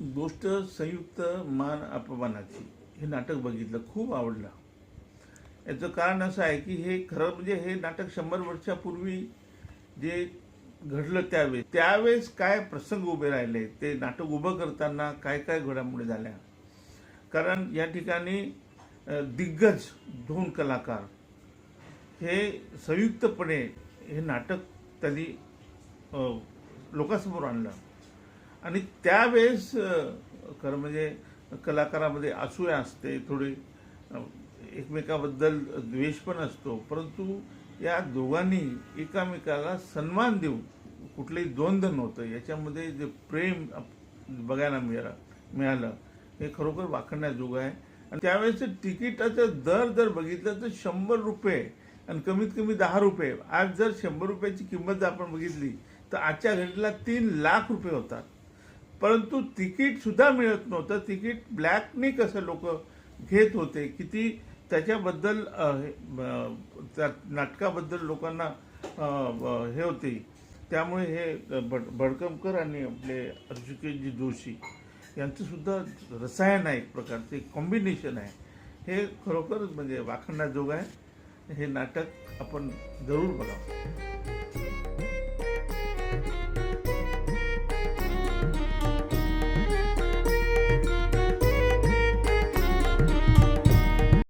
गोष्ट संयुक्त मान अपमानाची. हे नाटक बघितलं खूप आवडलं. याचं कारण असं आहे की हे खरं म्हणजे हे नाटक शंभर वर्षापूर्वी जे घडलं त्यावेळेस त्यावेळेस काय प्रसंग उभे राहिले ते नाटक उभं करताना काय काय घडामोडी झाल्या. कारण या ठिकाणी दिग्गज दोन कलाकार हे संयुक्तपणे हे नाटक त्यांनी लोकांसमोर आणलं. आणि त्यावेळेस खरं म्हणजे कलाकारामध्ये असूया असते थोडी एकमेकाबद्दल द्वेष पण असतो परंतु या दोघांनी एकामेकाला सन्मान देऊन कुठलंही द्वंद्व नव्हतं. याच्यामध्ये जे प्रेम आप- बघायला मिळालं मिळालं हे खरोखर वाखण्याजोगं आहे. आणि त्यावेळेस तिकिटाचं दर जर बघितलं तर शंभर रुपये आणि कमीत कमी दहा रुपये. आज जर शंभर रुपयाची किंमत जर आपण बघितली तर आजच्या घडीला तीन लाख रुपये होतात. परंतु तिकीटसुद्धा मिळत नव्हतं. तिकीट ब्लॅकने कसं लोक घेत होते? किती त्याच्याबद्दल हे, त्या नाटकाबद्दल लोकांना हे होते. त्यामुळे हे भड भडकमकर आणि आपले ऋषिकेशजी जोशी यांचंसुद्धा रसायन आहे एक प्रकारचे कॉम्बिनेशन आहे. हे खरोखरच म्हणजे वाखण्याजोगं आहे. हे नाटक आपण जरूर बघावं.